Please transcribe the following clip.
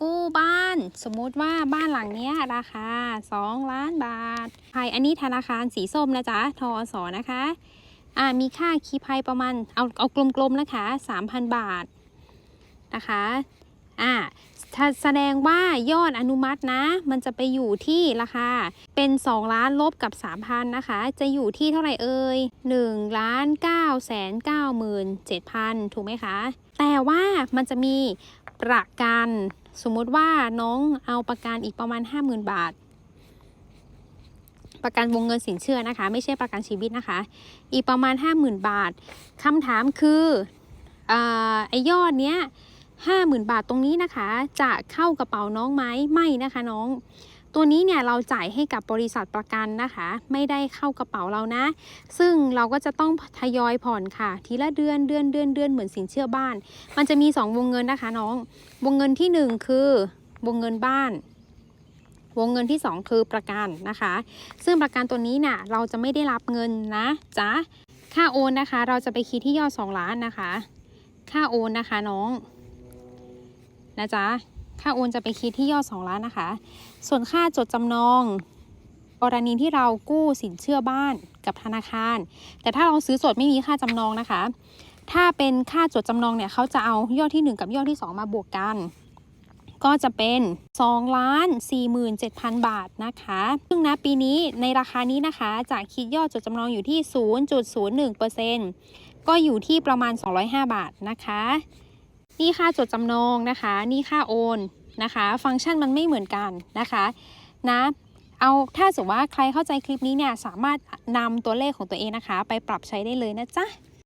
กู้บ้าน สมมุติว่าบ้านหลังนี้ราคา 2 ล้านบาทภายอันนี้ธนาคารสีส้มนะจ๊ะทอสอนะคะอ่ามีค่าคีภัยประมาณเอาเอากลมๆนะคะ 3,000 บาทนะคะอ่าแสดงว่ายอดอนุมัตินะ มันจะไปอยู่ที่ราคาเป็น 2 ล้านลบกับ 3,000นะคะ จะอยู่ที่เท่าไหร่เอ่ย1ล้าน9แสน9หมื่น7,000 ถูกไหมคะ แต่ว่ามันจะมีประกัน สมมติว่าน้องเอาประกันอีกประมาณ 50,000 บาท ประกันวงเงินสินเชื่อนะคะ ไม่ใช่ประกันชีวิตนะคะ อีกประมาณ 50,000 บาทคำถามคืออไอยอดเนี้ย50,000 บาทตรงนี้นะคะ จะเข้ากระเป๋าน้องไหมไม่นะคะน้อง ตัวนี้เนี่ยเราจ่ายให้กับบริษัทประกันนะคะ ไม่ได้เข้ากระเป๋าเรานะ ซึ่งเราก็จะต้องทยอยผ่อนค่ะ ทีละเดือนเดือนเดือนเดือนเหมือนสินเชื่อบ้าน มันจะมี 2 วงเงินนะคะน้อง วงเงินที่ 1 คือวงเงินบ้าน วงเงินที่ 2 คือประกันนะคะ ซึ่งประกันตัวนี้น่ะเราจะไม่ได้รับเงินนะจ๊ะค่าโอนนะคะ เราจะไปคิดที่ยอด 2 ล้านนะคะ ค่าโอนนะคะน้องนะจ๊ะ ค่าโอนจะไปคิดที่ยอด 2 ล้านนะคะ ส่วนค่าจดจำนองกรณีที่เรากู้สินเชื่อบ้านกับธนาคาร แต่ถ้าเราซื้อสดไม่มีค่าจำนองนะคะ ถ้าเป็นค่าจดจำนองเนี่ยเขาจะเอายอดที่ 1 กับยอดที่ 2 มาบวกกัน ก็จะเป็น2ล้าน47,000 บาทนะคะ ซึ่งนะปีนี้ในราคานี้นะคะจะคิดยอดจดจำนองอยู่ที่ 0.01%ก็อยู่ที่ประมาณ 205 บาทนะคะ นี่ค่าจดจำนองนะคะ นี่ค่าโอนนะคะ ฟังก์ชันมันไม่เหมือนกันนะคะนะเอาถ้าสมมติว่าใครเข้าใจคลิปนี้เนี่ยสามารถนำตัวเลขของตัวเองนะคะ ไปปรับใช้ได้เลยนะจ๊ะ